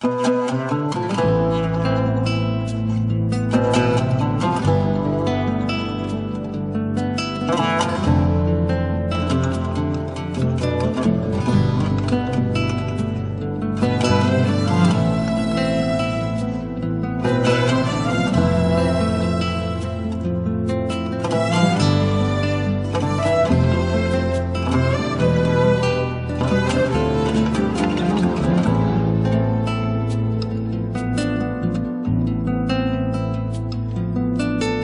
うん。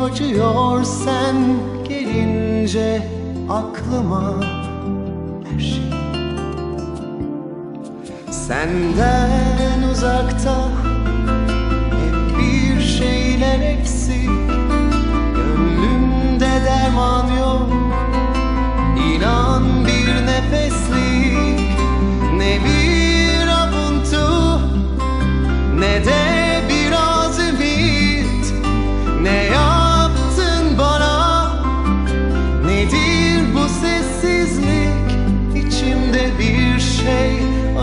acıyor sen gelince aklıma her şey. Senden uzakta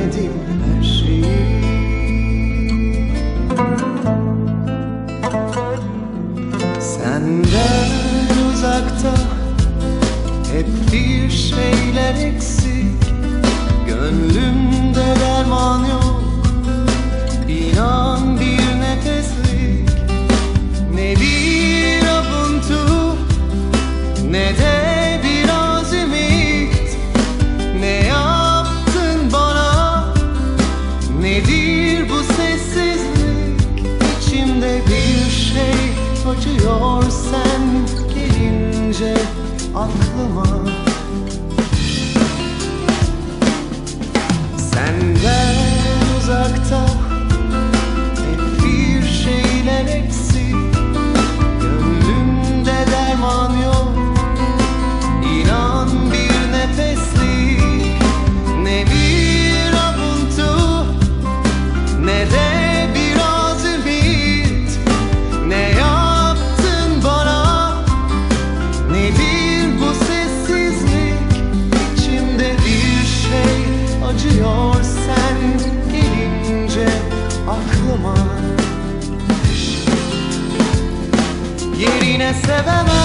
sevemedim her şeyi. Senden uzakta hep bir şeyler eksik Nedir bu sessizlik? İçimde bir şey acıyor sen gelince aklıma Yerine